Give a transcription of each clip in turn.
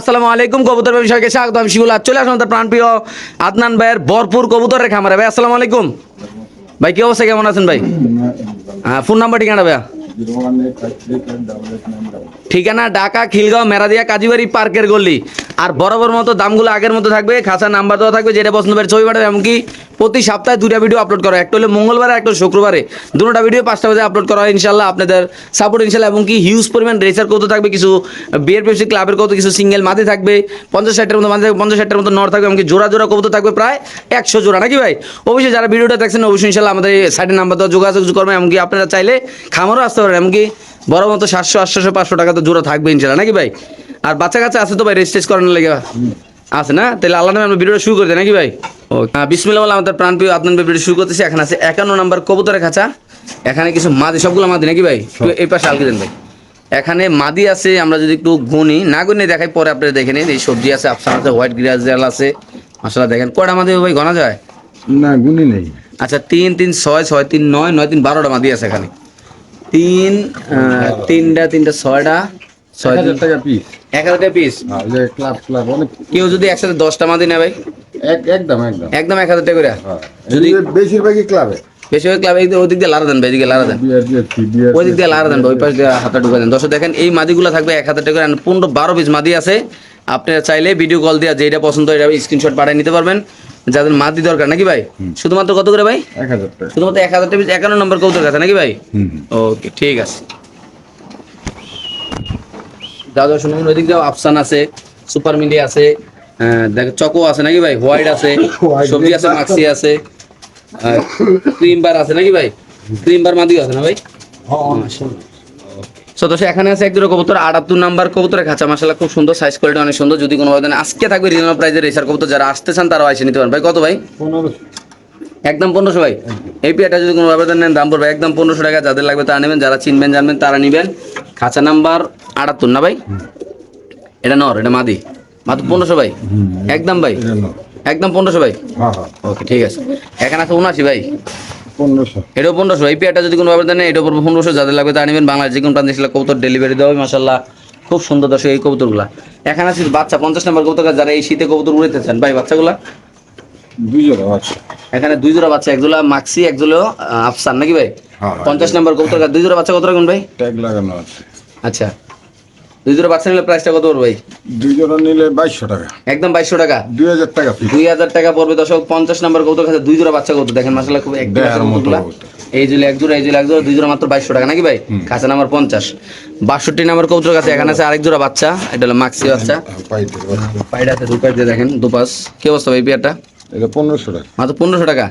আসসালামু আলাইকুম কবুতর স্বাগত, আমি শিবুল আসলাম প্রাণপ্রিয় আদনান ভাইয়ের ভরপুর ভাই, আসসালামু আলাইকুম। ভাই, কি অবস্থা, কেমন আছেন ভাই? হ্যাঁ ফোন নাম্বার ঠিকানা ভাইয়া? ঠিকানা ঢাকা, খিলগাঁও, মেরাদিয়া, কাজীবাড়ি, পার্কের গল্লি আর বরাবর মতো দামগুলো আগের মতো থাকবে খাঁচা নাম্বার দেওয়া থাকবে, যেটা পছন্দ হবে ছবি পাঠাবে, এমনকি প্রতি সপ্তাহে দুটা ভিডিও আপলোড করা। একটা হলো মঙ্গলবারে, একটা শুক্রবারে। দুটোটা ভিডিও পাঁচটা বাজে আপলোড করা হয় ইনশাল্লাহ আপনাদের সাপোর্ট ইনশাল্লাহ এবং কি হিউজ পরিমাণ রেসার কত থাকবে, কিছু বিয়ের পেপসি ক্লাবের কত কিছু সিঙ্গেল মাঝে থাকবে, পঞ্চাশ ষাটের মতো মাঝে থাকবে, পঞ্চাশ ষাটের মতো নর থাকবে এমনকি জোড়া জোড়া কবুতর থাকবে প্রায় একশো জোড়া। নাকি ভাই? অবশ্যই যারা ভিডিওটা দেখছেন, অবশ্যই ইনশাল্লাহ আমাদের সাইডের নাম্বার দেওয়া যোগাযোগ করবেন এমনকি আপনারা চাইলে খামারও আসতে পারেন এমনকি বড় মতো সাতশো আটশো পাঁচশো টাকা তো জোড়া থাকবে ইনশাল্লাহ নাকি ভাই? আর বাচ্চা কাচ্চা আছে তো ভাই রেজিস্ট্রেজ করানোর লেগে আছে না? তাহলে আল্লাহ আমরা ভিডিওটা শুরু করে দিই, নাকি ভাই? বিসমিল্লাহ আমাদের প্রাণপ্রিয় আপনার ভিডিও শুরু করতেছি। এখানে আছে একান্ন নাম্বার কবুতরের খাঁচা। এখানে কিছু মাদি সবগুলো মাদি নাকি ভাই? এই পাশে আলকে দেন ভাই। এখানে মাদি আছে আমরা যদি একটু গুনি না গুনি দেখাই পরে আপনারা দেখে নিন। এই সবজি আছে আফসান আছে হোয়াইট গ্রাস আছে। মশলা দেখেন কয়টা মাদি ভাই? গনা যায়? না গুনি নেই। আচ্ছা তিন তিন ছয় ছয় তিন নয় নয় তিন বারোটা মাদি আছে এখানে। তিন তিনটা তিনটা ছয়টা ছয় হাজার টাকা পিস এক হাজার টাকা পিস ক্লাব ক্লাব কেউ যদি একসাথে দশটা মাদি নেয় ভাই? একদম একদম। একদম এক হাজার টাকা করে? হ্যাঁ। যদি- বেশিরভাগই ক্লাবে বেশি ক্লাব এই ওই দিক দিয়ে লারা দেন ভাই এদিকে লারা দেন। বিয়ার বিয়ার থ্রি বিয়ার ওই দিক দিয়ে লারা দেন ওই পাশ দিয়ে হাতটা ঢুকা দেন। দর্শক দেখেন এই মাদিগুলো থাকবে এক হাজার টাকা করে। পনেরো বারো পিস মাদি আছে। আপনারা চাইলে ভিডিও কল দিয়ে যেটা পছন্দ এটা স্ক্রিনশট পাঠিয়ে নিতে পারবেন। যাদের মাদি দরকার নাকি ভাই? শুধুমাত্র কত করে ভাই? শুধুমাত্র এক হাজার টাকা একান্ন নম্বর কৌতুক আছে নাকি ভাই? ওকে ঠিক আছে। দাদা শুনুন ওই দিক দিয়ে আফসান আছে সুপার মিলি আছে। দেখ চকো আছে নাকি ভাই? হোয়াইট আছে সবজি আছে। মাক্সি আছে ক্রিম বার আছে নাকি ভাই? ক্রিম বার মাদিও আছে না ভাই? সো তো এখানে আছে একদম কবুতর আটাত্তর নাম্বার কবুতরের খাঁচা মাসালা খুব সুন্দর সাইজ কোয়ালিটি অনেক সুন্দর। যদি কোনো ভাবে আজকে থাকবে রিজনেবল প্রাইসের রেসার কবুতর যারা আসতে চান তারাও এসে নিতে পারেন। ভাই কত ভাই? একদম পনেরোশো ভাই? এই পিয়াটা যদি কোনো আবেদন নেন দাম পড়বে একদম পনেরোশো টাকা। যাদের লাগবে তারা নেবেন। যারা চিনবেন জানবেন তারা নেবেন। খাঁচা নাম্বার আটাত্তর না ভাই? এটা নর এটা মাদি। মাত্র পনেরোশো ভাই? একদম ভাই? একদম পনেরোশো ভাই? হ্যাঁ হ্যাঁ। ওকে ঠিক আছে। এখানে আছে উনাশি ভাই? পনেরোশো। এটাও পনেরোশো। এই পেয়ারটা যদি কোনো আবেদন নেই এটাও পড়বে পনেরোশো যাদের লাগবে তারা নেবেন। বাংলাদেশ যে কোনো প্রান্তে কবুতর ডেলিভারি দেওয়া হবে মাসাল্লাহ খুব সুন্দর দর্শক এই কবুতরগুলা। এখানে আছে বাচ্চা পঞ্চাশ নম্বর কবুতর যারা এই শীতে কবুতর উড়াতে চান। ভাই বাচ্চাগুলা? দুই জোড়া আছে এখানে দুই জোড়া বাচ্চা একজোলা মাক্সি একজোলা আফসান নাকি ভাই? হ্যাঁ, পঞ্চাশ নম্বর কবুতর দুই জোড়া বাচ্চা কত রাখুন ভাই? ট্যাগ লাগানো আছে। আচ্ছা। দুই জোড়া বাচ্চা নিলে প্রাইসটা কত পড়বে ভাই? দুই জোড়া নিলে বাইশশো টাকা। একদম বাইশশো টাকা। দুই হাজার টাকা দুই হাজার টাকা পড়বে দর্শক পঞ্চাশ নম্বর কবুতর কাছে দুই জোড়া বাচ্চা কত দেখেন মাসাল্লাহ খুব এক। এই জুলে এক জোড়া এই জুলে এক জোড়া দুই জোড়া মাত্র বাইশশো টাকা নাকি ভাই? খাঁচা নাম্বার পঞ্চাশ। বাষট্টি নাম্বার কবুতর কাছে এখানে আছে আরেক জোড়া বাচ্চা এটা হলো মাক্সি বাচ্চা। পাইতে পারবে। পাইডা আছে দুপাই দিয়ে দেখেন দুপাশ। কি অবস্থা ভাই পেয়ারটা? এটা পনেরোশো টাকা। মাত্র পনেরোশো টাকা?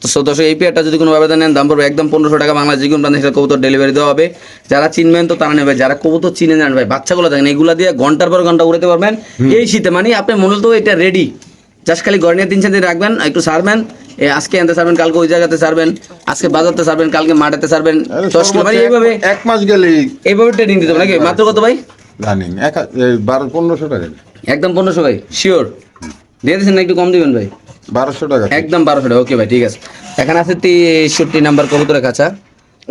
তো দর্শক এই পেয়ারটা যদি কোনো আবেদন নেন দাম পড়বে একদম পনেরোশো টাকা। বাংলা যে কোনো প্রান্তে সেটা কবুতর ডেলিভারি দেওয়া হবে। যারা চিনবেন তো তারা নেবে যারা কবুতর চিনে নেন ভাই বাচ্চাগুলো দেখেন এগুলা দিয়ে ঘণ্টার পর ঘণ্টা উড়াতে পারবেন। এই শীতে মানে আপনি মূলত এটা রেডি জাস্ট খালি ঘর নিয়ে তিন চার দিন রাখবেন একটু সারবেন। আজকে আনতে সারবেন কালকে ওই জায়গাতে সারবেন। আজকে বাজারতে সারবেন কালকে মাঠেতে সারবেন। দশ কিলো মানে এইভাবে এক- মাস গেলেই এইভাবে ট্রেনিং দিতে হবে নাকি? মাত্র কত ভাই? রানিং এক বারো পনেরোশো টাকা। একদম পনেরোশো ভাই শিওর দিয়ে দিচ্ছেন না একটু কম দিবেন ভাই? বারোশো টাকা একদম বারোশো টাকা। ওকে ভাই ঠিক আছে। এখানে আছে তেষট্টি নাম্বার কবুতরের কাছা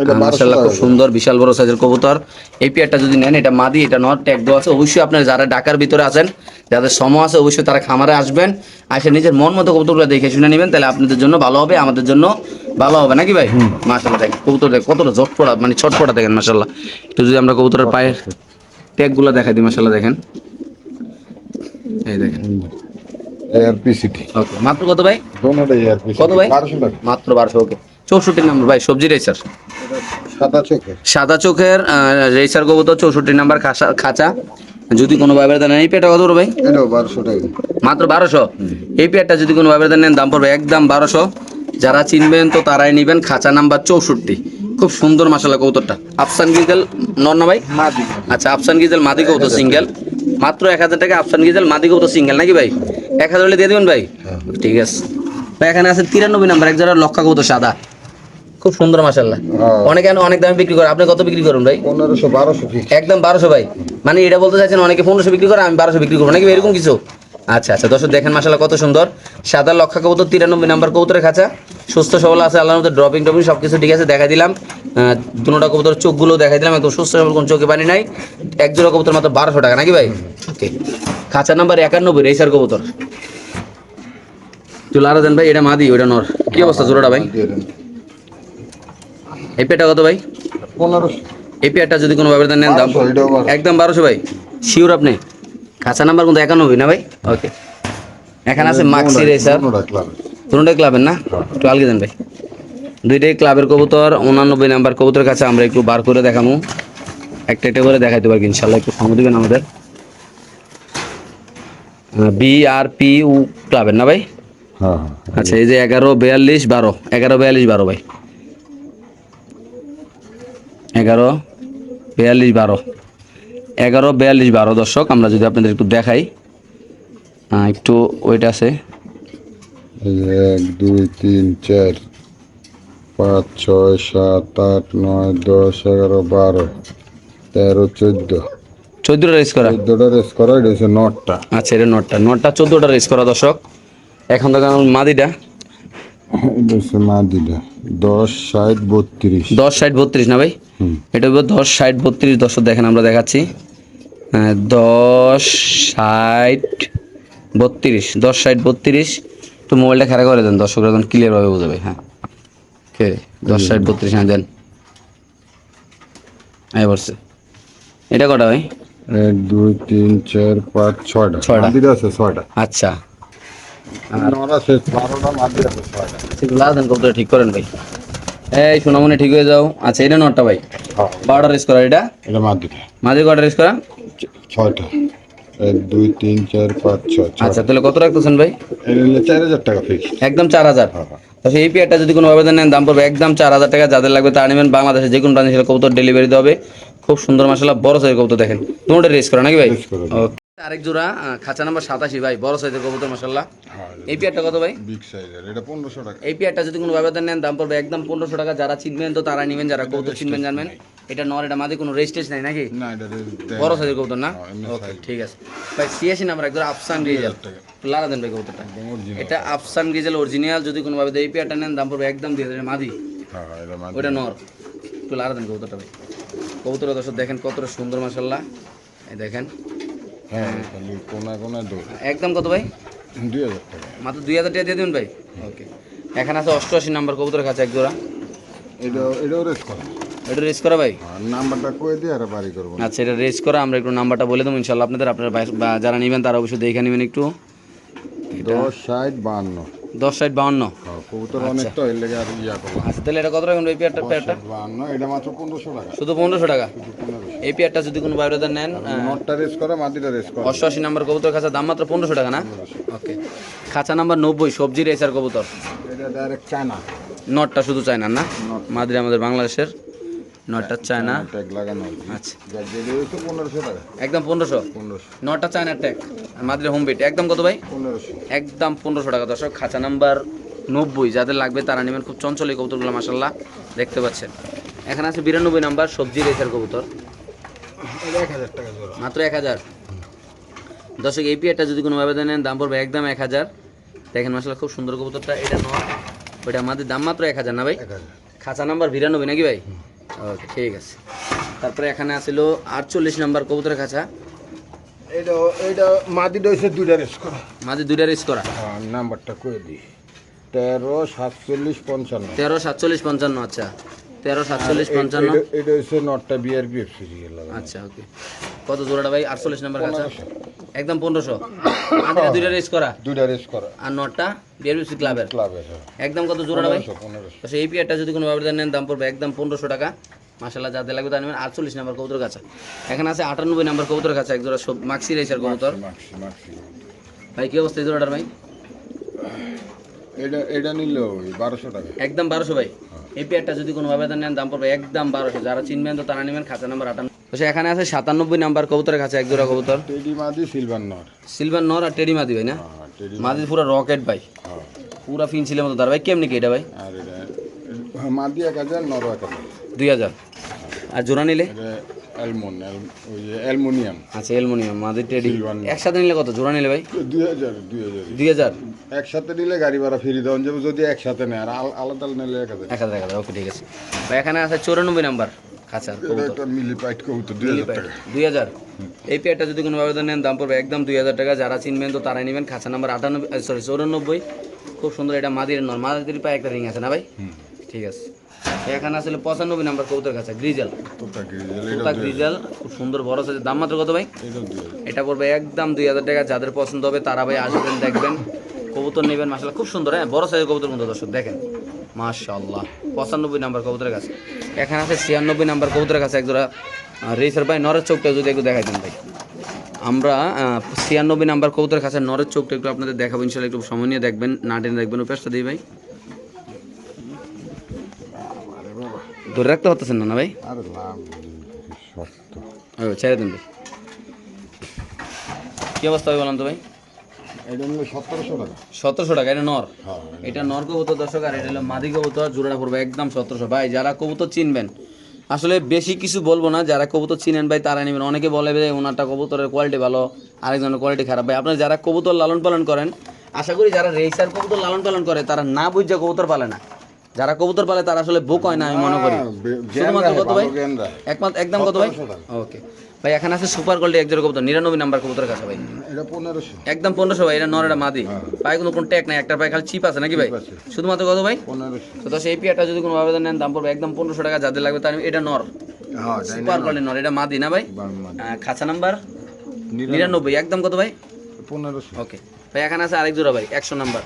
এটা 1200 মার্শাল্লাহ খুব সুন্দর বিশাল বড় সাইজের কবুতর। এই পেয়ারটা যদি নেন এটা মাদি এটা নট ট্যাগ দেওয়া আছে। অবশ্যই আপনার যারা ঢাকার ভিতরে আছেন যাদের সময় আছে অবশ্যই তারা খামারে আসবেন। আসে নিজের মন মতো কবুতরগুলো দেখে শুনে নেবেন তাহলে আপনাদের জন্য ভালো হবে আমাদের জন্য ভালো হবে। নাকি ভাই? মার্শাল্লাহ দেখেন কবুতর দেখ কতটা ঝটপড়া মানে ছটপটা দেখেন মার্শাল্লাহ একটু যদি আমরা কবুতরের পায়ের ট্যাগগুলো দেখাই দিই মার্শাল্লাহ দেখেন। এই দেখেন। এআরপি সিটি ওকে মাত্র কত ভাই? দোনোটা কত ভাই? বারোশো টাকা। মাত্র বারোশো ওকে চৌষট্টি নাম্বার ভাই সবজি রেসার সাদা চোখে সাদা চোখের রেসার কবুতর চৌষট্টি নাম্বার খাঁচা খাঁচা। যদি কোনো ভাইবের দেন এই পেয়ারটা কত ভাই? বারোশো টাকা। মাত্র বারোশো? এই পেয়ারটা যদি কোনো ভাইবের দেন নেন দাম পড়বে একদম বারোশো। যারা চিনবেন তো তারাই নেবেন খাঁচা নাম্বার চৌষট্টি। খুব সুন্দর মাসালা কবুতরটা। আফসান গিজেল নর ভাই? আচ্ছা আফসান গিজেল মাদি কবুতর সিঙ্গেল মাত্র এক হাজার টাকা আফসান গিজাল মাদি কত সিঙ্গেল নাকি ভাই? এক হাজার হলে দিয়ে দেবেন ভাই? ঠিক আছে। ভাই এখানে আছে তিরানব্বই নাম্বার এক জোড়া লক্ষা কবুতর সাদা। খুব সুন্দর মাসাল্লাহ হ্যাঁ। অনেকে অনেক দামে বিক্রি করে। আপনি কত বিক্রি করুন ভাই? পনেরোশো বারোশো একদম বারোশো ভাই। মানে এটা বলতে চাইছেন অনেকে পনেরোশো বিক্রি করে আমি বারোশো বিক্রি করব। নাকি এরকম কিছু? আচ্ছা আচ্ছা দর্শক দেখেন মাসাল্লাহ কত সুন্দর। সাদা লক্ষা কবুতর তিরানব্বই নাম্বার কবুতরের খাঁচা। সুস্থ সবল আছে আল্লাহর মধ্যে ড্রপিং টপিং সব কিছু ঠিক আছে দেখা দিলাম। দুটা কবুতর চোখগুলো দেখাই দিলাম একদম সুস্থ সবল কোনো চোখে পানি নাই। এক জোড়া কবুতর মাত্র বারোশো টাকা নাকি ভাই? ওকে। খাঁচা নাম্বার একানব্বই রেসার কবুতর। চুল আরও দেন ভাই এটা মাদি ওইটা নর। কি অবস্থা জোড়াটা ভাই? এই পেটা কত ভাই? পনেরোশো। এই পেয়ারটা যদি কোনো ব্যবধান নেন দাম। 1200, এটাও 1200 একদম বারোশো ভাই। শিওর আপনি? খাঁচা নাম্বার কিন্তু একানব্বই না ভাই? ওকে এখানে আছে মাক্সি রেসার দুটোটাই ক্লাবের না? একটু আলগে দেন ভাই। দুইটাই ক্লাবের কবুতর উনানব্বই নাম্বার কবুতরের কাছে আমরা একটু বার করে দেখাবো। একটা একটা করে দেখাইতে পারি ইনশাল্লাহ। একটু সঙ্গ দিবেন আমাদের। বি আর পি ইউ ক্লাবের না ভাই? হ্যাঁ হ্যাঁ। আচ্ছা এই যে এগারো বিয়াল্লিশ বারো। এগারো বিয়াল্লিশ বারো ভাই। এগারো বিয়াল্লিশ বারো। এগারো বিয়াল্লিশ বারো দর্শক আমরা যদি আপনাদের একটু দেখাই। একটু ওইটা আছে। এক দুই তিন চার পাঁচ ছয় সাত আট নয় দশ এগারো বারো তেরো চোদ্দ। চোদ্দোটা রেস করা। চোদ্দটা রেস করা এটা হচ্ছে নটটা। আচ্ছা এটা নটটা। নটটা চোদ্দোটা রেস করা দর্শক। এখন তো মাদিটা দশ ষাট বত্রিশ। দশ ষাট বত্রিশ না ভাই? এটা হবে দশ ষাট বত্রিশ দর্শক দেখেন আমরা দেখাচ্ছি। হ্যাঁ, দশ ষাট বত্রিশ দশ ষাট বত্রিশ। একটু মোবাইলটা খেলা করে দেন দর্শকরা তখন ক্লিয়ারভাবে বুঝবে হ্যাঁ। কে? দশ ষাট বত্রিশ হ্যাঁ দেন। এই বলছে এটা কটা ভাই? এক দুই তিন চার পাঁচ ছয়টা। ছয়টা। আছে ছয়টা। আচ্ছা। সেগুলো দেন কবুতর ঠিক করেন ভাই। এই সোনামনি ঠিক হয়ে যাও। আচ্ছা এটা নটটা ভাই। হ্যাঁ। বারোটা রেস করা এটা? এটা মাদিটা মাঝে কটা রেস করা ছয়টা। এক দুই তিন চার পাঁচ ছয় আচ্ছা তাহলে কত রাখতেছেন ভাই? চার হাজার টাকা ফিক্স একদম চার হাজার। তো এই পেয়ারটা যদি কোনো আবেদন নেন দাম পড়বে একদম চার হাজার টাকা। যাদের লাগবে নেবেন। বাংলাদেশে যে কোনো প্রাণী সেটা কবুতর ডেলিভারি হবে। খুব সুন্দর মাসাল্লাহ বড় সাইজের কবুতর দেখেন। তোমরা রেস করা নাকি ভাই? আরেক জোড়া খাঁচা নাম্বার সাতাশি ভাই বড় সাইজের কবুতর মাসাল্লাহ এই পেয়ারটা কত ভাই? বিগ সাইজের এটা পনেরোশো টাকা। এই পেয়ারটা যদি কোনো আবেদন নেন দাম পড়বে একদম পনেরোশো টাকা। যারা চিনবেন তো তারা নেবেন যারা কবুতর চিনবেন জানবেন। এটা নর এটা মাঝে কোনো রেস্টেজ নাই নাকি? না এটা বড় সাইজের কবুতর না? হ্যাঁ, ওকে ঠিক আছে। ভাই সিয়াসি নাম্বার একদম আফসান গ্রিজেল লারা দেন ভাই কবুতরটা। এটা আফসান গ্রিজেল অরিজিনাল যদি কোনো ভাবে এই পেয়ারটা নেন দাম পড়বে একদম দিয়ে দেবেন মাদি হ্যাঁ হ্যাঁ, মাদি ওটা নর। একটু লারা দেন কবুতরটা ভাই। কবুতর দর্শক দেখেন কতটা সুন্দর মাসাল্লাহ এই দেখেন। হ্যাঁ খালি কোনায় কোনায় দৌড়। একদম কত ভাই? দুই হাজার টাকা। মাত্র দুই হাজার টাকা দিয়ে দেবেন ভাই? ওকে এখানে আছে অষ্টআশি নাম্বার কবুতরের কাছে এক জোড়া। এটা এটাও রেস করা। এটা রেস করা ভাই? আর নাম্বারটা কয়ে দিয়ে আর বাড়ি করব। আচ্ছা এটা রেস করা আমরা একটু নাম্বারটা বলে দেবো ইনশাল্লাহ আপনাদের আপনারা যারা নিবেন তারা অবশ্যই দেখে নেবেন একটু। দশ ষাট বাহান্ন দশ সাইড বাউন্ন। হ্যাঁ, ইয়া করলাম আচ্ছা তাহলে এটা কত রাখবেন এই পেয়ারটা পেয়ারটা? টাকা। শুধু পনেরোশো টাকা? এই পেয়ারটা যদি কোনো বাইরেদার নেন অষ্টআশি নাম্বার কবুতর খাঁচা দাম মাত্র পনেরোশো টাকা না? ওকে। খাঁচা নাম্বার নব্বই সবজি রেসার কবুতর। এটা ডাইরেক্ট চায়না নটটা শুধু চায়না না? মাদ্রি আমাদের বাংলাদেশের নটটা চায়না? ট্যাগ লাগানো আচ্ছা। পনেরোশো টাকা। একদম পনেরোশো? পনেরোশো। নটটা চায়না ট্যাগ মাদ্রি হোম বিট একদম কত ভাই? পনেরোশো। একদম পনেরোশো টাকা। দর্শক খাঁচা নাম্বার নব্বই। যাদের লাগবে তারা নেবেন খুব চঞ্চল এই কবুতরগুলো মাসাল্লাহ দেখতে পাচ্ছেন। এখানে আছে বিরানব্বই নাম্বার সবজি রেসার কবুতর। মাত্র এক হাজার? দর্শক এই পিয়ারটা যদি কোনো আবেদন নেন দাম পড়বে একদম এক হাজার। দেখেন মাসাল্লাহ খুব সুন্দর কবুতরটা। এটা নয় ওইটা আমাদের দাম মাত্র এক হাজার না ভাই? খাঁচা নাম্বার বিরানব্বই নাকি ভাই? ওকে ঠিক আছে। তারপরে এখানে আসিল আটচল্লিশ নাম্বার কবুতরের খাঁচা। এটা এটা মাদিটা হচ্ছে দুইটা রেস করা মাঝে দুইটা রেস করা হ্যাঁ নাম্বারটা কয়ে দিই? তেরো সাতচল্লিশ পঞ্চান্ন। তেরো সাতচল্লিশ পঞ্চান্ন আচ্ছা। তেরো সাতচল্লিশ পঞ্চান্ন। এটা- হচ্ছে নটটা বিআরপি এফ সিরিয়াল আচ্ছা ওকে। কত জোড়াটা ভাই? আটচল্লিশ নাম্বার কাঁচা একদম পনেরোশো। মাঝে দুইটা রেস করা? দুইটা রেস করা। আর নটটা বিআরবিসি ক্লাবের ক্লাবের একদম কত জোড়াটা ভাই? পনেরোশো পিয়ারটা যদি কোনো নেন দাম পড়বে একদম পনেরোশো টাকা। মাসাল্লাহ যাদের লাগবে তা নেবেন। আটচল্লিশ নাম্বার কবুতর কাছে। এখানে আছে আটানব্বই নাম্বার কবুতর কাছে এক জোড়া মাক্সি রেসার কবুতর। ভাই কি অবস্থা এই জোড়াটার ভাই? এটা এটা নিল ওই বারোশো টাকা। একদম বারোশো ভাই। এই পেয়ারটা যদি কোনো আবেদন নেন দাম পড়বে একদম বারোশো। যারা চিনবেন তো তারা নেবেন খাঁচা নাম্বার আটান্ন। তো এখানে আছে সাতানব্বই নাম্বার কবুতরের কাছে এক জোড়া কবুতর। টেডি মাদি সিলভার নর। সিলভার নর আর টেডি মাদি ভাই না? হ্যাঁ মাদি পুরো রকেট ভাই। হ্যাঁ। পুরা ফিন ছিল মতো তার ভাই। কেমনি কি এটা ভাই? আর মাদি এক হাজার নর এক হাজার। দুই হাজার। আর জোড়া নিলে? অ্যালমন ওই অ্যালমোনিয়াম আচ্ছা অ্যালুমিনিয়াম টেডি। একসাথে নিলে কত? জোড়া নিলে ভাই? দুই হাজার দুই হাজার। দুই হাজার? একসাথে নিলে গাড়ি ভাড়া ফিরে দেওয়া যাবে যদি একসাথে নেয়। আর আল- আলাদা নিলে এক হাজার। এক হাজার এক হাজার ওকে ঠিক আছে। ভাই এখানে আছে চৌরানব্বই নাম্বার খাঁচার কবুতর। দুই হাজার এই পেয়ারটা যদি কোনো নেন দাম পড়বে একদম দুই হাজার টাকা। যারা চিনবেন তো তারাই নেবেন। খাঁচা নাম্বার আটানব্বই সরি চৌরানব্বই। খুব সুন্দর এটা মাদির নর মাদির পায়ে একটা রিং আছে না ভাই? ঠিক আছে। এখানে আসলে পঁচানব্বই নাম্বার কবুতর গ্রিজেল। তোতা গ্রিজেল খুব সুন্দর বড় সাইজের দাম মাত্র কত ভাই? এটা পড়বে একদম দুই হাজার টাকা যাদের পছন্দ হবে তারা ভাই আসবেন দেখবেন। কবুতর নেবেন মাসাল্লাহ খুব সুন্দর হ্যাঁ বড় সাইজের কবুতর মতো দর্শক দেখেন। মাশাল্লাহ পঁচানব্বই নাম্বার কবুতরের কাছে। এখানে আছে ছিয়ানব্বই নাম্বার কবুতরের কাছে একজোড়া রেসার ভাই নরের চোখটা যদি একটু দেখাই দেন ভাই। আমরা ছিয়ানব্বই নাম্বার কবুতরের কাছে নরের চোখটা একটু আপনাদের দেখাবো ইনশাল্লাহ একটু সময় নিয়ে দেখবেন না টেনে দেখবেন উপেসটা দিই ভাই। ধরে রাখতে হতেছেন না না ভাই? আর লাভ শক্ত। ও ছেড়ে দেন ভাই। কী অবস্থা হবে বলেন তো ভাই? সতেরোশো টাকা। এটা নর? হ্যাঁ এটা নর কবুতর দর্শক আর এটা হলো মাদি কবুতর জোড়া পড়বে একদম সতেরোশো। ভাই যারা কবুতর চিনবেন আসলে বেশি কিছু বলব না যারা কবুতর চিনেন ভাই তারা নেবেন। অনেকে বলে যে ওনারটা কবুতরের কোয়ালিটি ভালো আরেকজনের কোয়ালিটি খারাপ। ভাই আপনারা যারা কবুতর লালন পালন করেন আশা করি যারা রেসার কবুতর লালন পালন করে তারা না বুঝে কবুতর পালে না। যারা কবুতর পালে তারা আসলে বোক হয় না আমি মনে করি। হ্যাঁ, শুধুমাত্র কত ভাই। একমাত্র একদম কত ভাই? ওকে। ভাই এখানে আছে সুপার কোয়ালিটি এক জোড়া কবুতর নিরানব্বই নাম্বার কবুতর কাছে ভাই। একদম পনেরোশো ভাই এটা নর এটা মাদি। পায়ে কোনো কোনো ট্যাগ নাই একটা পায়ে খালি চিপ আছে নাকি ভাই? শুধুমাত্র কত ভাই? তো দশ এই পিয়াটা যদি কোনো আবেদন নেন দাম পড়বে একদম পনেরোশো টাকা যাদের লাগবে তার এটা নর। হ্যাঁ সুপার কোয়ালিটি নর এটা মাদি না ভাই? খাঁচা নাম্বার? নিরানব্বই একদম কত ভাই? পনেরোশো। ওকে। ভাই এখানে আছে আরেক জোড়া ভাই একশো নাম্বার।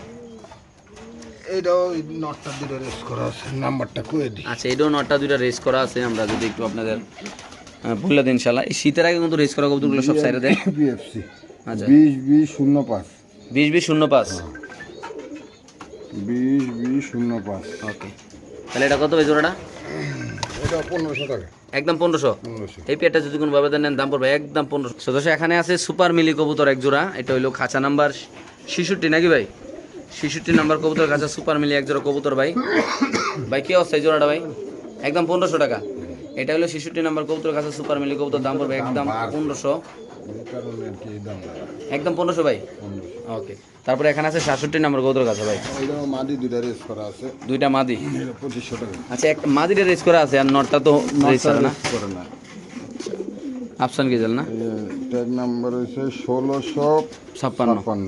এটাও নটটা দুটো রেস করা আছে নাম্বারটা কয়ে দিই। আচ্ছা এটাও নটটা দুইটা রেস করা আছে আমরা যদি একটু আপনাদের আহ, বলে দিন ইনশাল্লাহ এই শীতের আগে কিন্তু রেস করা কবুতরগুলো সব সাইডে দেয় বিএফসি আচ্ছা। বিশ বিশ শূন্য পাঁচ বিশ বিশ শূন্য পাঁচ বিশ বিশ শূন্য পাঁচ ওকে তাহলে এটা কত ভাই জোড়াটা? এটা পনেরোশো টাকা। একদম পনেরোশো? এই পেয়ারটা যদি কোনো ব্যবধান নেন দাম পড়বে একদম সদস্য এখানে আছে সুপার মিলি কবুতর এক জোড়া এটা হইল খাঁচা নাম্বার ছিষট্টি নাকি ভাই? ছিষট্টি নাম্বার কবুতর খাঁচা সুপার মিলি এক জোড়া কবুতর ভাই। ভাই কি অবস্থা এই জোড়াটা ভাই? একদম পনেরোশো টাকা। এটা হলো ছিষট্টি নাম্বার কবুতর কাছে সুপার মিলি কবুতর দাম পড়বে একদম পনেরোশো। একদম পনেরোশো ভাই? ওকে। তারপরে এখানে আছে সাতষট্টি নাম্বার কবুতর কাছে ভাই। মাদি দুটা রেস করা আছে। দুইটা মাদি? পঁচিশশো টাকা। আচ্ছা একটা মাদিটা রেস করা আছে আর নটটা তো রেস করে না। আফসান গেজেল না? ট্যাগ নাম্বার হচ্ছে ষোলোশো ছাপ্পান্ন।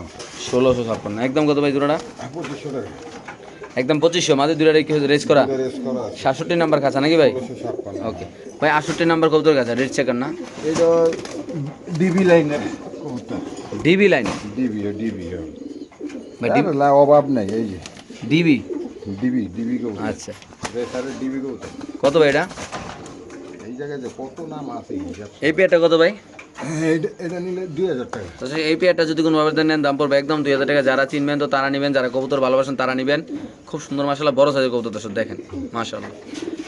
ষোলোশো ছাপ্পান্ন। একদম কত ভাই জোড়াটা? পঁচিশশো টাকা। একদম পঁচিশশো। মাঝে দুটা রেখে রেস করা। সাতষট্টি নাম্বার কাছা নাকি ভাই? ওকে ভাই আটষট্টি নাম্বার কবুতর কাছা রেড চেকার না? ডিবি লাইনের ডিবি লাইন ডিবি ডিবি ভাই অভাব নাই এই যে। ডিবি ডিবি ডিবি কবুতর। আচ্ছা। ডিবি কবুতর। কত ভাই এটা? জায়গায় যে কত নাম আছে এই পেয়ারটা কত ভাই? এটা এটা নিলে দুই হাজার টাকা। তো এই পেয়ারটা যদি কোনো আবেদন নেন দাম পড়বে একদম দুই হাজার টাকা। যারা চিনবেন তো তারা নেবেন যারা কবুতর ভালোবাসেন তারা নেবেন। খুব সুন্দর মাসাল্লাহ বড় সাইজের কবুতর দর্শক দেখেন মাসাল্লাহ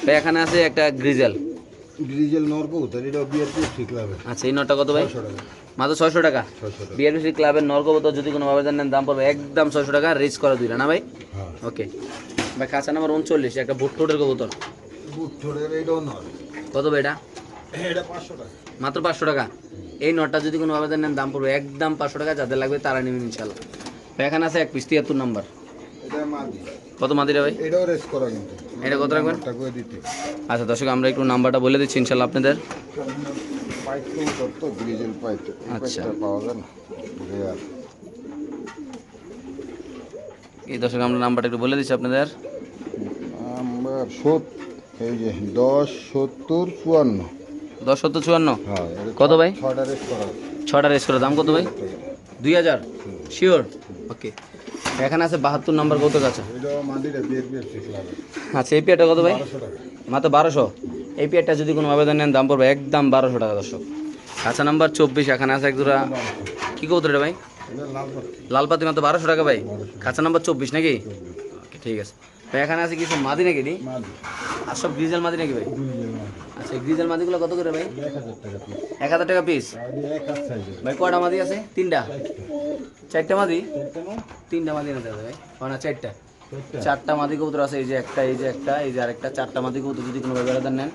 ভাই এখানে আছে একটা গ্রিজেল। ডিজেল নর কবুতর এটা বিআরপি ঠিক আচ্ছা এই কত ভাই? মাত্র ছয়শো টাকা? ক্লাবের নর কবুতর যদি কোনো আবেদন নেন দাম পড়বে একদম ছয়শো টাকা করা দুইটা না ভাই? হ্যাঁ। ওকে ভাই কাঁচা নাম্বার উনচল্লিশ একটা বুট কবুতর। নর। কত এটা? টাকা। মাত্র পাঁচশো টাকা? এই নটটা যদি কোনো আবেদন নেন দাম পড়বে একদম পাঁচশো টাকা যাদের লাগবে তারা নেবেন ইনশাল্লাহ এখানে আছে এক পিস তিয়াত্তর নাম্বার। কত মাদিরা ভাই? এটা কত রাখবেন? আচ্ছা দর্শক আমরা একটু নাম্বারটা বলে দিচ্ছি ইনশাল্লাহ আপনাদের। আচ্ছা। এই দর্শক আমরা নাম্বারটা একটু বলে দিচ্ছি আপনাদের। নাম্বার এই যে দশ সত্তর চুয়ান্ন। দশ সত্তর চুয়ান্ন? হ্যাঁ কত ভাই? ছয়টা রেস করা। ছটা রেস করে দাম কত ভাই? দুই হাজার? শিওর ওকে এখানে আছে বাহাত্তর নাম্বার কত কাছে? আচ্ছা এই পেয়ারটা কত ভাই? মাত্র বারোশো? এই পেয়ারটা যদি কোনো আবেদন নেন দাম পড়বে একদম বারোশো টাকা দর্শক। আচ্ছা নাম্বার চব্বিশ এখানে আছে এক জোড়া। কী কবুতর এটা ভাই? লালপাতি। মাত্র বারোশো টাকা ভাই? খাঁচা নাম্বার চব্বিশ নাকি? ঠিক আছে। ভাই এখানে আছে কিছু মাদি নাকি আর সব গ্রিজেল মাদি নাকি ভাই? আচ্ছা গ্রিজেল মাদিগুলো কত করে ভাই? এক হাজার টাকা পিস ভাই, কয়টা মাদি আছে? তিনটা। চারটা মাদি? তিনটা মাদি না দাদা ভাই। না, চারটা। চারটা মাদি কবুতর আছে, এই যে একটা, এই যে একটা, এই যে আরেকটা, চারটা মাদি কবুতর যদি কোনো বেড়াদার নেন,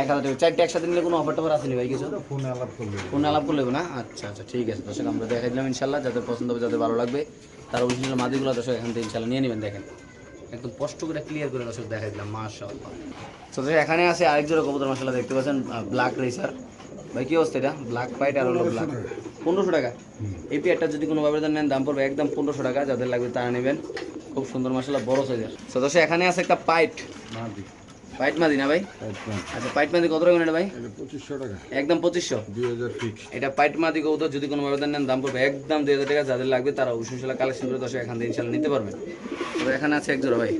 এক হাজার টাকা। চারটে একসাথে নিলে কোনো অফার টফার আসেনি ভাই কিছু? ফোনে আলাপ করলে করলে না? আচ্ছা আচ্ছা ঠিক আছে। দর্শক, আমরা দেখাই দিলাম ইনশাল্লাহ যাদের পছন্দ হবে, যাদের ভালো লাগবে, তারা অরিজিনাল মাদিগুলো দর্শক, এখান থেকে ইনশাল্লাহ নিয়ে নেবেন, দেখেন। একদম স্পষ্ট করে ক্লিয়ার করে দর্শক দেখাই দিলাম মাশাআল্লাহ। তো এখানে আছে আরেক জোড়া কবুতর মাসাল্লাহ দেখতে পাচ্ছেন ব্ল্যাক রেসার ভাই কি অবস্থা এটা? ব্ল্যাক পাইট আর হলো ব্ল্যাক পনেরোশো টাকা? এই পেয়ারটা যদি কোনো ভাবে নেন দাম পড়বে একদম পনেরোশো টাকা যাদের লাগবে তারা নেবেন। খুব সুন্দর মাসাল্লাহ বড় সাইজের তো এখানে আছে একটা পাইট। পাইট মাদি না ভাই? আচ্ছা পাইট মাদি কত টাকা এটা ভাই? পঁচিশশো টাকা। একদম পঁচিশশো? দুই হাজার এটা পাইট মাদি যদি কোনো ব্যবধান নেন দাম পড়বে একদম দুই হাজার টাকা। যাদের লাগবে তারা কালেকশন করে দশ এখান থেকে ইনশাল্লাহ নিতে পারবেন। এখানে আছে এক জোড়া ভাই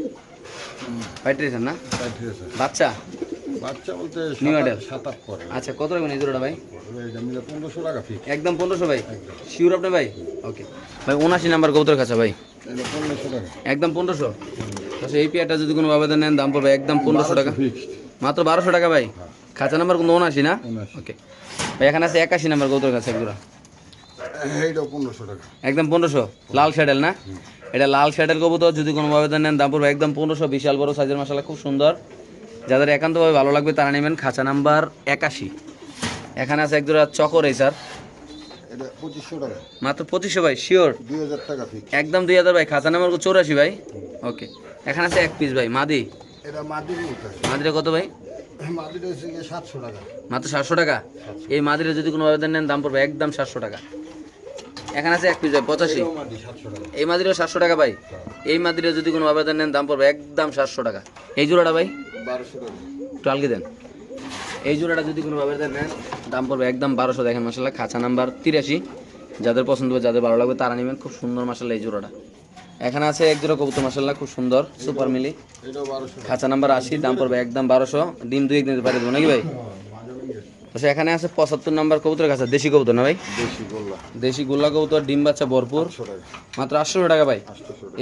পাইট না? বাচ্চা? বাচ্চা বলতে? পরে। আচ্ছা কত রাখবেন এই জোড়াটা ভাই? এটা পনেরোশো টাকা ফিক্স একদম পনেরোশো ভাই। শিওর আপনি ভাই? ওকে ভাই উনাশি নাম্বার কবুতর কাছে ভাই। পনেরোশো টাকা। একদম পনেরোশো? আচ্ছা এই পেয়ারটা যদি কোনো ব্যবধান নেন দাম পড়বে একদম পনেরোশো টাকা। মাত্র বারোশো টাকা ভাই। খাঁচা নাম্বার কিন্তু উনাশি না? ওকে ভাই এখানে আছে একাশি নাম্বার কবুতর কাছে এক জোড়া। এইটাও পনেরোশো টাকা। একদম পনেরোশো? লাল শ্যাডেল না? এটা লাল শ্যাডেল কবুতর যদি কোনো আবেদন নেন দাম পড়বে একদম পনেরোশো। বিশাল বড় সাইজের মশলা খুব সুন্দর। যাদের একান্তভাবে ভালো লাগবে তারা নেবেন খাঁচা নাম্বার একাশি। এখানে আছে এক জোড়া চকর এই স্যার এটা পঁচিশশো টাকা। মাত্র পঁচিশশো ভাই শিওর দুই হাজার টাকা ফিক্স একদম দুই হাজার ভাই খাঁচা নাম্বার চৌরাশি ভাই? ওকে এখানে আছে এক পিস ভাই মাদি? এটা মাদির মাদিটা কত ভাই? মাত্র সাতশো টাকা? এই মাদিটা যদি কোনো আবেদন নেন দাম পড়বে একদম সাতশো টাকা। এখানে আছে এক পিস ভাই পঁচাশি। এই মাদিরও সাতশো টাকা ভাই। এই মাদিরে যদি কোনো আবেদন নেন দাম পড়বে একদম সাতশো টাকা। এই জোড়াটা ভাই? বারোশো টাকা। একটু আলগে দেন। এই জোড়াটা যদি কোনো আবেদন নেন দাম পড়বে একদম বারোশো। দেখেন মাসাল্লাহ খাঁচা নাম্বার তিরাশি। যাদের পছন্দ হবে যাদের ভালো লাগবে তারা নেবেন। খুব সুন্দর মাসাল্লাহ এই জোড়াটা। এখানে আছে এক জোড়া কবুতর মাসাল্লাহ খুব সুন্দর সুপার মিলি। খাঁচা নাম্বার আশি দাম পড়বে একদম বারোশো। ডিম দুই দিতে পারে দেবো নাকি ভাই? আচ্ছা এখানে আছে পঁচাত্তর নাম্বার কবুতর কাছে দেশি কবুতর না ভাই? গোল্লা। দেশি গোল্লা কবুতর ডিম বাচ্চা ভরপুর। মাত্র আটশো টাকা ভাই?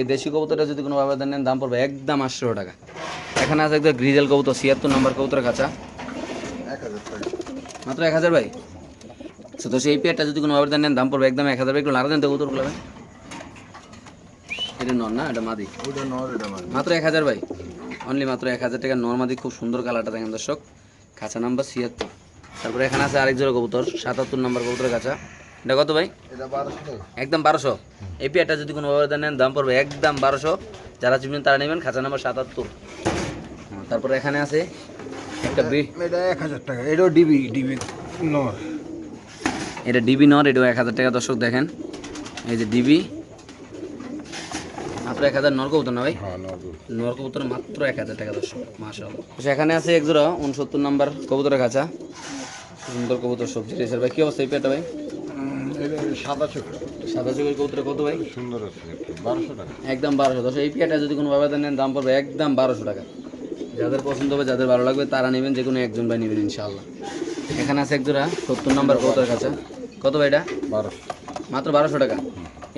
এই দেশি কবুতরটা যদি কোনো আবেদন নেন দাম পড়বে একদম আটশো টাকা। এখানে আছে একদম গ্রিজেল কবুতর ছিয়াত্তর নম্বর কবুতর কাঁচা টাকা মাত্র এক হাজার ভাই? আচ্ছা, তো সেই পেয়ারটা যদি কোনো আবেদন নেন দাম পড়বে একদম এক হাজার। ভাই একটু লাড়া দেন তো ভাই এটা নর না এটা মাদি? মাত্র এক হাজার ভাই? অনলি মাত্র এক হাজার টাকা নর মাদি খুব সুন্দর কালারটা দেখেন দর্শক। খাঁচা নাম্বার ছিয়াত্তর। তারপরে এখানে আছে আরেক জোড়া কবুতর সাতাত্তর নম্বর কবুতর কাঁচা। এটা কত ভাই? একদম বারোশো। এই পেয়ারটা যদি কোনো আবেদন নেন দাম পড়বে একদম বারোশো। যারা চিনবেন তারা নেবেন খাঁচা নাম্বার সাতাত্তর। তারপরে এখানে আছে একটা এটা এক হাজার টাকা এটাও ডিবি ডিবি নর। এটা ডিবি নর এটাও এক হাজার টাকা দর্শক দেখেন। এই যে ডিবি মাত্র এক হাজার নর কবুতর না ভাই? হ্যাঁ নর নর কবুতর মাত্র এক হাজার টাকা দর্শক মাসাল সেখানে আছে এক জোড়া উনসত্তর নাম্বার কবুতরের কাছা সুন্দর কবুতর সবজি রেসের ভাই কি অবস্থা এই পেয়ারটা ভাই? সাদা চোখা সাদা চোখের কবুতর কত ভাই? সুন্দর আছে বারোশো টাকা। একদম বারোশো। দশ এই পেয়ারটা যদি কোনো আবেদন নেন দাম পড়বে একদম বারোশো টাকা। যাদের পছন্দ হবে যাদের ভালো লাগবে তারা নেবেন যে কোনো একজন ভাই নেবেন ইনশাল্লাহ এখানে আছে একজোড়া সত্তর নম্বর কবুতরের কাছে। কত ভাই এটা? বারোশো। মাত্র বারোশো টাকা।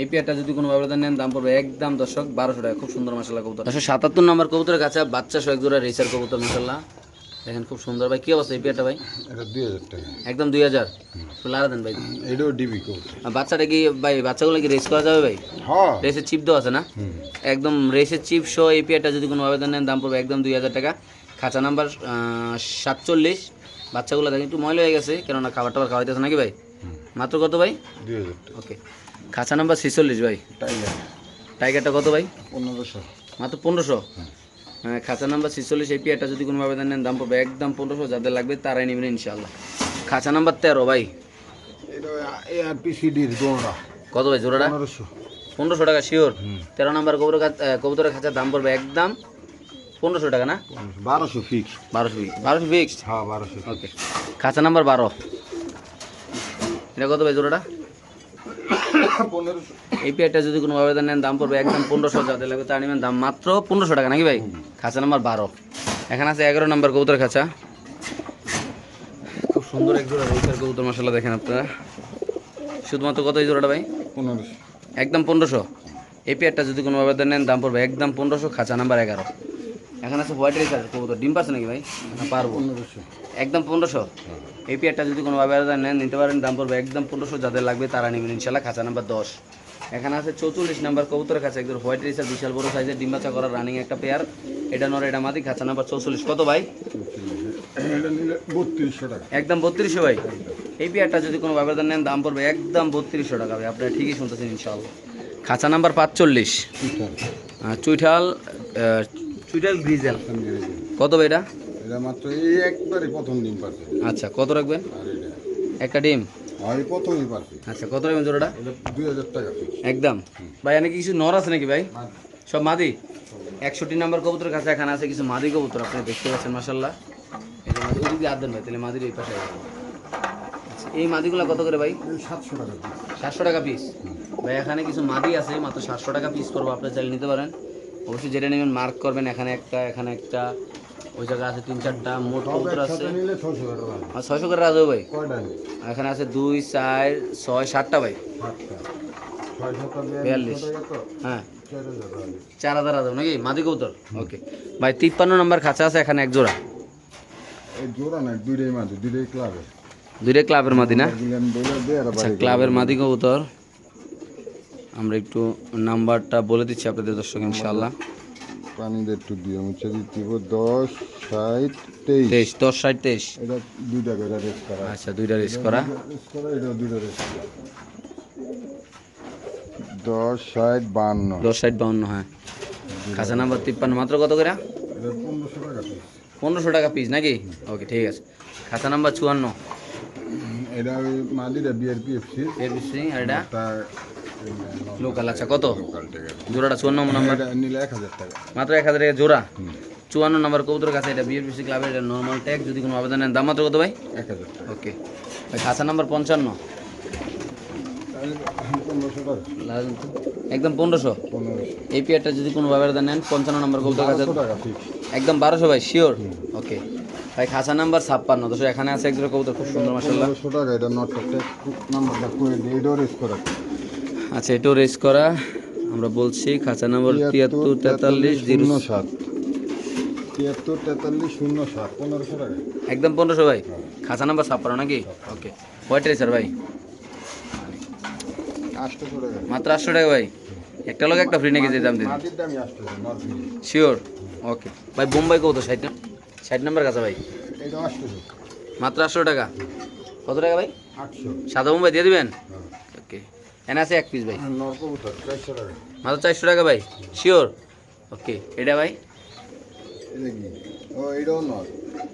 এই পেয়ারটা যদি কোনো ব্যবধান নেন দাম পড়বে একদম দর্শক বারোশো টাকা। খুব সুন্দর মশলা কবুতর। দশশো সাতাত্তর নম্বর কবুতরের কাছে বাচ্চা সহ একজোড়া রেসার কবুতর মশাল্লাহ দেখেন খুব সুন্দর। ভাই কি অবস্থা এই পেয়ারটা ভাই? এটা দুই হাজার টাকা। একদম দুই হাজার? লাড়া দেন ভাই। এটাও ডিবি বাচ্চাটা কি ভাই বাচ্চাগুলো কি রেস করা যাবে ভাই? হ্যাঁ। রেসের চিপ দেওয়া আছে না? একদম রেসের চিপ সহ এই পেয়ারটা যদি কোনো আবেদন নেন দাম পড়বে একদম দুই হাজার টাকা। খাঁচা নাম্বার সাতচল্লিশ। বাচ্চাগুলো দেখেন একটু ময়লা হয়ে গেছে কেননা খাবার টাবার খাওয়াইতেছে নাকি ভাই? মাত্র কত ভাই? দুই হাজার টাকা। ওকে। খাঁচা নাম্বার ছেচল্লিশ ভাই। টাইগার টাইগারটা কত ভাই? পনেরোশো। মাত্র পনেরোশো? খাঁচা নাম্বার ছেচল্লিশ এই পেয়ারটা যদি কোনোভাবে নেন দাম পাবে একদম পনেরোশো যাদের লাগবে তারাই নেবেন ইনশাল্লাহ খাঁচা নাম্বার তেরো ভাই। এটা কত ভাই জোড়াটা? পনেরোশো। পনেরোশো টাকা শিওর তেরো নাম্বার কবুতর কবুতরের খাঁচার দাম পড়বে একদম পনেরোশো টাকা না? বারোশো ফিক্স বারোশো ফিক্স বারোশো ফিক্স হ্যাঁ বারোশো ওকে খাঁচা নাম্বার বারো। এটা কত ভাই জোড়াটা? পনেরোশো। এই পেয়ারটা যদি কোনো আবেদন নেন দাম পড়বে একদম পনেরোশো যাদের লাগবে তা নেবেন দাম মাত্র পনেরোশো টাকা নাকি ভাই? খাঁচা নাম্বার বারো। এখানে আছে এগারো নাম্বার কবুতর খাঁচা। খুব সুন্দর এক জোড়া রয়েছে কবুতর মশলা দেখেন আপনারা। শুধুমাত্র কত এই জোড়াটা ভাই? পনেরোশো। একদম পনেরোশো। এই পেয়ারটা যদি কোনো আবেদন নেন দাম পড়বে একদম পনেরোশো খাঁচা নাম্বার এগারো। এখানে আছে হোয়াইট রেসার কবুতর ডিম পাচ্ছে নাকি ভাই? পারব। পনেরোশো। একদম পনেরোশো। এই পেয়ারটা যদি কোনো আবেদন নেন নিতে পারেন দাম পড়বে একদম পনেরোশো যাদের লাগবে তারা নেবেন ইনশাল্লাহ খাঁচা নাম্বার দশ। এখানে আছে চৌচল্লিশ নাম্বার কবুতরের কাছে একদম হোয়াইট রেসার বিশাল বড় সাইজের ডিম্বাচা করা রানিং একটা পেয়ার এটা নর এটা মাদি খাঁচা নাম্বার চৌচল্লিশ। কত ভাই? একদম বত্রিশশো ভাই। এই পেয়ারটা যদি কোনো ব্যবধান নেন দাম পড়বে একদম বত্রিশশো টাকা ভাই। আপনারা ঠিকই শুনতেছেন ইনশাল্লাহ খাঁচা নাম্বার পাঁচচল্লিশ। চুইঠাল। চুইঠাল গ্রিজেল কত ভাই এটা? এটা মাত্র এই একবারই প্রথম ডিম আচ্ছা কত রাখবেন? একটা ডিম। আর প্রথমই পারছে আচ্ছা কত রাখবেন জোড়াটা? দুই হাজার টাকা একদম। ভাই কিছু নর আছে নাকি ভাই? সব মাদি? একষট্টি নাম্বার কবুতর কাছে এখানে আছে কিছু মাদি কবুতর আপনি দেখতে পাচ্ছেন মাসাল্লাহ এই যে মাদি ওদিক দিয়ে আদেন ভাই তাহলে মাদির এই পাশে। আচ্ছা, এই মাদিগুলো কত করে ভাই? সাতশো টাকা পিস সাতশো টাকা পিস ভাই এখানে কিছু মাদি আছে মাত্র সাতশো টাকা পিস করব আপনি চাইলে নিতে পারেন। অবশ্যই যেটা নেবেন মার্ক করবেন এখানে একটা এখানে একটা। ওই জায়গায় আছে তিন চারটা মোট কবুতর আছে। আর ছয়শো করে রাজু ভাই? এখানে আছে দুই চার ছয় সাতটা ভাই। বিয়াল্লিশ। হ্যাঁ। চার হাজার হাজার নাকি? মাদি কবুতর? ওকে। ভাই তিপ্পান্ন নম্বর খাঁচা আছে এখানে এক জোড়া। জোড়া না দুইটাই ক্লাবে ক্লাবের। মাদি না? আচ্ছা ক্লাবের মাদি। কবুতর। আমরা একটু নাম্বারটা বলে দিচ্ছি আপনাদের দর্শক ইনশাল্লাহ পানিদের একটু দিয়ে মুছে দিতে হবে। দশ ষাট তেইশ। তেইশ দশ ষাট তেইশ। এটা দুইটা করে রেস করা। আচ্ছা দুইটা রেস করা। রেস করা এটা দুইটা রেস করা। দশ ষাট বান্ন। দশ ষাট বাউন্ন হ্যাঁ। খাঁচা নাম্বার তিপ্পান্ন মাত্র কত করে? পনেরোশো টাকা পিস পনেরোশো টাকা পিস নাকি? ওকে ঠিক আছে। খাঁচা নাম্বার চুয়ান্ন। এটা মাদিরা বিআরপিএফসি এবিসি আর এটা? লোকাল আচ্ছা কত? জোড়াটা চুয়ান্ন নাম্বার নিলে এক হাজার টাকা। মাত্র এক হাজার টাকা জোড়া? চুয়ান্ন নাম্বার কবুতর কাছে এটা বিএফসি ক্লাবের এটা নর্মাল ট্যাগ যদি কোনো আবেদন নেন। দাম মাত্র কত ভাই? এক হাজার ওকে ভাই খাঁচা নাম্বার পঞ্চান্ন। একদম পনেরোশো? এই পেয়ারটা যদি কোনো আবেদন নেন পঞ্চান্ন নাম্বার কবুতর কাছে একদম বারোশো ভাই শিওর ওকে ভাই খাঁচা নাম্বার ছাপ্পান্ন। দশ এখানে আছে এক জোড়া কবুতর খুব সুন্দর মাসাল্লাহ টাকা এটা নটটা নাম্বারটা করে দিয়ে এটাও রেস করা। আচ্ছা এটাও রেস করা। আমরা বলছি খাঁচা নাম্বার তিয়াত্তর তেতাল্লিশ জিরো সাত তিয়াত্তর তেতাল্লিশ শূন্য সাত পনেরোশো টাকা। একদম পনেরোশো ভাই। খাঁচা নাম্বার ছাপ্পান্ন নাকি? ওকে। হোয়াইট রেসার ভাই। মাত্র আটশো টাকা ভাই। একটা লোক একটা ফ্রি নাকি যে দাম দিন শিওর ওকে। ভাই বোম্বাই কত? ষাট ষাট নাম্বার কাছে ভাই। মাত্র আটশো টাকা। কত টাকা ভাই? আটশো। সাদা বোম্বাই দিয়ে দিবেন? ওকে এনে আছে এক পিস ভাই। নরকবুতর মাত্র চারশো টাকা ভাই? শিওর ওকে এটা ভাই?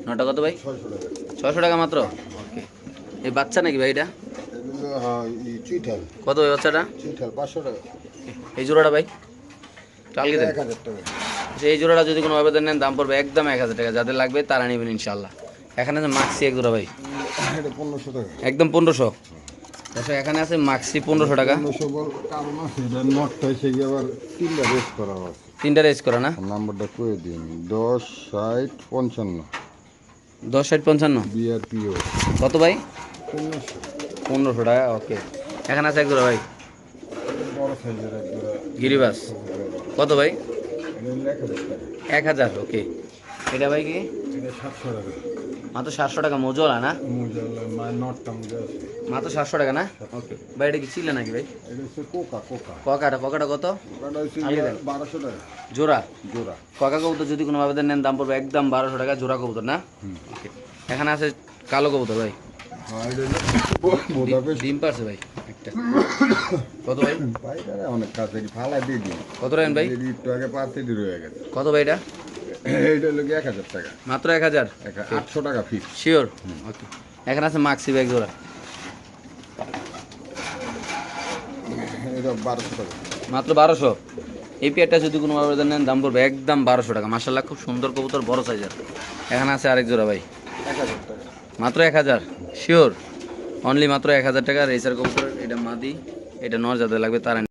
নট কত ভাই? ছশো টাকা। মাত্র? ওকে এই বাচ্চা নাকি ভাই এটা? হ্যাঁ কত ভাই বাচ্চাটা? পাঁচশো টাকা। এই জোড়াটা ভাই? টালকে দেন। আচ্ছা, এই জোড়াটা যদি কোনো আবেদন নেন দাম পড়বে একদম এক হাজার টাকা। যাদের লাগবে তারা নেবেন ইনশাল্লাহ এখানে মাক্সি এক জোড়া ভাই। পনেরোশো টাকা। একদম পনেরোশো। আচ্ছা এখানে আছে মাক্সি পনেরোশো টাকা। কারণ আছে এটা নটটা এসে গিয়ে আবার তিনটা রেস করা আছে তিনটা রেস করা না? নাম্বারটা করে দিন দশ ষাট পঞ্চান্ন। দশ ষাট পঞ্চান্ন? বিআরপিও কত ভাই? পনেরোশো। পনেরোশো টাকা ওকে। এখানে আছে এক জোড়া ভাই গিরিবাস। কত ভাই? এক হাজার টাকা। এক হাজার ওকে। এটা ভাই কি? এটা সাতশো টাকা। মাত্র সাতশো টাকা মজুরা না? মাত্র সাতশো টাকা না? ওকে। ভাই এটা কি চিল্লা নাকি ভাই? ককাটা ককাটা কত। বারোশো টাকা। জোড়া? জোড়া। ককা কবুতর যদি কোনো আবেদন নেন দাম পড়বে একদম বারোশো টাকা জোড়া কবুতর না? এখানে আছে কালো কবুতর ভাই। হ্যাঁ ডিম পারছে ভাই একটা। কত ভাই? অনেক কাছে ফালা দিয়ে দিন। কত রাখেন ভাই? একটু আগে পাতে রয়ে গেছে। কত ভাই এটা? এইটা লোক এক হাজার টাকা। মাত্র এক হাজার? আটশো টাকা ফিক্স শিওর ওকে এখানে আছে মাক্সি ব্যাগ জোড়া। এটা বারোশো টাকা। মাত্র বারোশো? এই পেয়ারটা যদি কোনো আবেদন নেন দাম পড়বে একদম বারোশো টাকা। মাসাল্লাহ খুব সুন্দর কবুতর বড় সাইজের এখানে আছে আরেক জোড়া ভাই। মাত্র এক হাজার? শিওর অনলি মাত্র এক হাজার টাকা। রেসার কবুতর এটা মাদি এটা নর যাদের লাগবে তারা